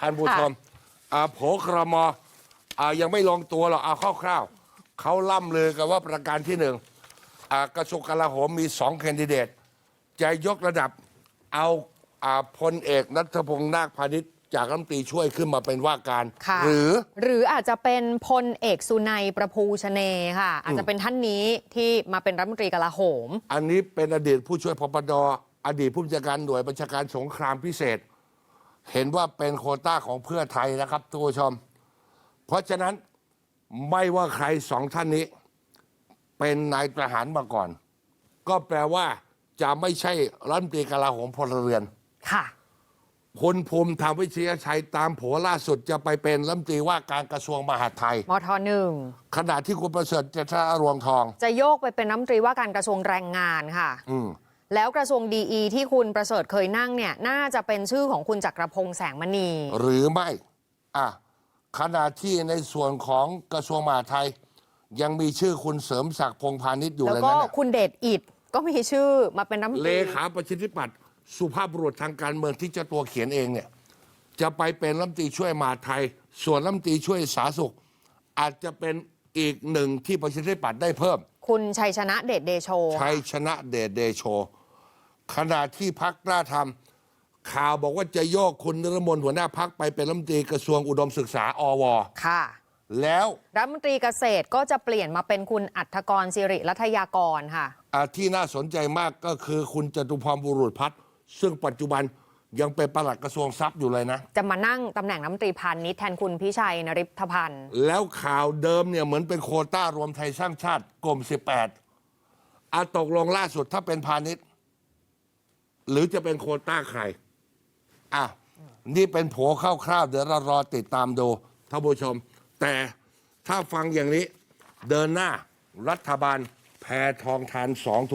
ท่านผู้ชมอ่าโผครมอ่ายังไม่ลงตัวหรอกเอาคร่าวๆเขาล่ำลือกันว่าประการที่หนึ่งอ่ากระทรวงกลาโหมมีสองแคนดิเดตจะยกระดับเอาอ่าพลเอกนัทพงษ์นาคพาณิชย์จากรัฐมนตรีช่วยขึ้นมาเป็นว่าการ ค่ะ หรือ หรืออาจจะเป็นพลเอกสุนัยประภูชเนค่ะ อาจจะเป็นท่านนี้ที่มาเป็นรัฐมนตรีกลาโหม อันนี้เป็นอดีตผู้ช่วยพปดอดีตผู้บัญชาการหน่วยบัญชาการสงครามพิเศษ เห็นว่าเป็นโควต้าของเพื่อไทยนะครับทุกผู้ชม เพราะฉะนั้นไม่ว่าใครสองท่านนี้ เป็นนายทหารมาก่อน ก็แปลว่าจะไม่ใช่รัฐมนตรีกลาโหมพลเรือน ค่ะ คุณภูมิธรรมวิเชียชัยตามโผล่าสุดจะไปเป็นรัฐมนตรีว่าการกระทรวงมหาดไทย มทหนึ่งขณะที่คุณประเสริฐเจษฎารวงทอง จะโยกไปเป็นรัฐมนตรีว่าการกระทรวงแรงงานค่ะ อืม แล้วกระทรวงดีอีที่คุณประเสริฐเคยนั่งเนี่ยน่าจะเป็นชื่อของคุณจักรพงษ์แสงมณี หรือไม่อะขณะที่ในส่วนของกระทรวงมหาดไทย ยังมีชื่อคุณเสริมศักดิ์พงษ์พาณิชย์อยู่แล้วเลยก็นะเนี่ยคุณเดชอิดก็มีชื่อมาเป็นรัฐมนตเลรีขาประชาธิปัตย์สุภาพบุรุษทางการเมืองที่เจ้าตัวเขียนเองเนี่ยจะไปเป็นรัฐมนตรีช่วยมหาดไทย ส่วนรัฐมนตรีช่วยสาธารณสุข อาจจะเป็นอีกหนึ่งที่ประชาธิปัตย์ได้เพิ่ม คุณชัยชนะเดชเดโชชัยชนะเดชเดโช ขณะที่พักกล้าทำข่าวบอกว่าจะโยกคุณนรมนหัวหน้าพักไปเป็นรัฐมนตรีกระทรวงอุดมศึกษาอว ค่ะ แล้วรัฐมนตรีเกษตรก็จะเปลี่ยนมาเป็นคุณอัธกรสิริรัตยากรค่ะ อ่าที่น่าสนใจมากก็คือคุณจตุพรบุรุษพัฒน์ซึ่งปัจจุบันยังเป็นปลัดกระทรวงทรัพย์อยู่เลยนะ จะมานั่งตำแหน่งรัฐมนตรีพาณิชย์แทนคุณพิชัยนริพพันธ์แล้วข่าวเดิมเนี่ยเหมือนเป็นโควต้ารวมไทยสร้างชาติกลม 18อาตกลงล่าสุดถ้าเป็นพาณิชย์ หรือจะเป็นโควต้าใครอะนี่เป็นโผคร่าวๆเดี๋ยวเรารอติดตามดูท่านผู้ชม แต่ถ้าฟังอย่างนี้เดินหน้ารัฐบาลแพทองทานสองถูก